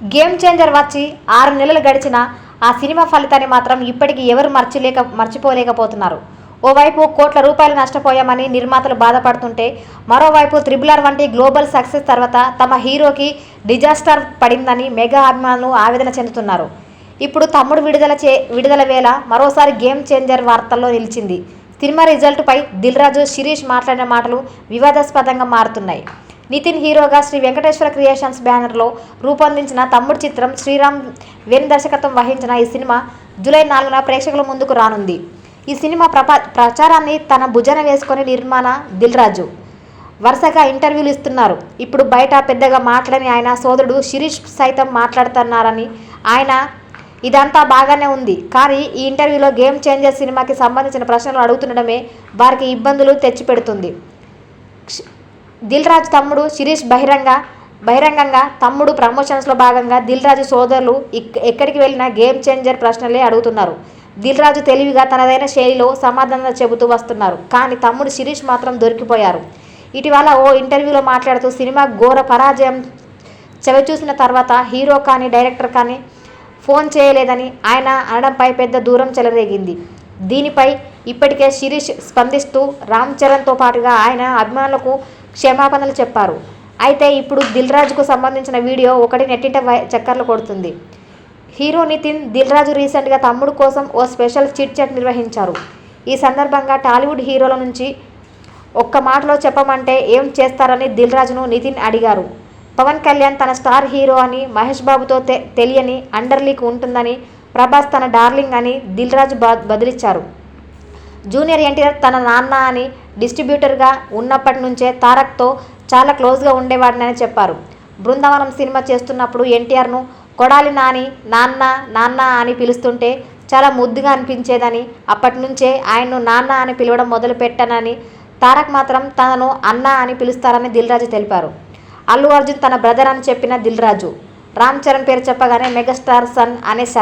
Game changer వచ్చి ఆరు నెలలు గడిచిన ఆ సినిమా ఫలితాన్ని మాత్రం ఇప్పటికీ ఎవరు మర్చిలేక మర్చిపోలేకపోతున్నారు. ఓవైపు కోట్ల రూపాయలు నష్టపోయామని నిర్మాతలు బాధపడుతుంటే మరోవైపు త్రిబులర్ వంటి గ్లోబల్ సక్సెస్ తర్వాత తమ హీరోకి డిజాస్టర్ పడిందని మెగా అభిమానులు ఆవేదన చెందుతున్నారు. ఇప్పుడు తమ్ముడు విడుదల చే విడుదల వేళ మరోసారి గేమ్ చేంజర్ వార్తల్లో నిలిచింది. సినిమా రిజల్ట్పై దిల్ రాజు శిరీష్ మాట్లాడిన మాటలు వివాదాస్పదంగా మారుతున్నాయి. నితిన్ హీరోగా శ్రీ వెంకటేశ్వర క్రియేషన్స్ బ్యానర్లో రూపొందించిన తమ్ముడు చిత్రం శ్రీరామ్ వేణు దర్శకత్వం వహించిన ఈ సినిమా జూలై నాలుగున ప్రేక్షకుల ముందుకు రానుంది. ఈ సినిమా ప్రపా ప్రచారాన్ని తన భుజన వేసుకొని నిర్మాణ దిల్ రాజు వరుసగా ఇంటర్వ్యూలు ఇస్తున్నారు. ఇప్పుడు బయట పెద్దగా మాట్లాడని ఆయన సోదరుడు శిరీష్ సైతం మాట్లాడుతున్నారని ఆయన ఇదంతా బాగానే ఉంది. కానీ ఈ ఇంటర్వ్యూలో గేమ్ చేంజర్ సినిమాకి సంబంధించిన ప్రశ్నలు అడుగుతుండడమే వారికి ఇబ్బందులు తెచ్చిపెడుతుంది. దిల్ రాజు తమ్ముడు శిరీష్ బహిరంగ బహిరంగంగా తమ్ముడు ప్రమోషన్స్లో భాగంగా దిల్ రాజు సోదరులు ఇక్- ఎక్కడికి వెళ్ళినా గేమ్ చేంజర్ ప్రశ్నలే అడుగుతున్నారు. దిల్ రాజు తెలివిగా తనదైన శైలిలో సమాధానం చెబుతూ వస్తున్నారు. కానీ తమ్ముడు శిరీష్ మాత్రం దొరికిపోయారు. ఇటీవల ఓ ఇంటర్వ్యూలో మాట్లాడుతూ సినిమా ఘోర పరాజయం చవిచూసిన తర్వాత హీరో కానీ డైరెక్టర్ కానీ ఫోన్ చేయలేదని ఆయన అనడంపై పెద్ద దూరం చెలరేగింది. దీనిపై ఇప్పటికే శిరీష్ స్పందిస్తూ రామ్ చరణ్తో పాటుగా ఆయన అభిమానులకు క్షమాపణలు చెప్పారు. అయితే ఇప్పుడు దిల్ రాజుకు సంబంధించిన వీడియో ఒకటి నెట్టింట చక్కర్లు కొడుతుంది. హీరో నితిన్ దిల్ రాజు రీసెంట్గా తమ్ముడు కోసం ఓ స్పెషల్ చిట్ చాట్ నిర్వహించారు. ఈ సందర్భంగా టాలీవుడ్ హీరోల నుంచి ఒక్క మాటలో చెప్పమంటే ఏం చేస్తారని దిల్ రాజును నితిన్ అడిగారు. పవన్ కళ్యాణ్ తన స్టార్ హీరో అని మహేష్ బాబుతో తె- తెలియని అండర్ లీక్ ఉంటుందని ప్రభాస్ తన డార్లింగ్ అని దిల్ రాజు బ- బదిలిచ్చారు. జూనియర్ ఎన్టీఆర్ తన నాన్న అని డిస్ట్రిబ్యూటర్గా ఉన్నప్పటి నుంచే తారక్తో చాలా క్లోజ్గా ఉండేవాడినని చెప్పారు. బృందావనం సినిమా చేస్తున్నప్పుడు ఎన్టీఆర్ను కొడాలి నాని నాన్న నాన్న అని పిలుస్తుంటే చాలా ముద్దుగా అనిపించేదని అప్పటి నుంచే ఆయన్ను నాన్న అని పిలవడం మొదలుపెట్టానని తారక్ మాత్రం తనను అన్న అని పిలుస్తారని దిల్ రాజు తెలిపారు. అల్లు అర్జున్ తన బ్రదర్ అని చెప్పిన దిల్ రాజు రామ్ చరణ్ పేరు చెప్పగానే మెగాస్టార్ సన్ అనేశారు.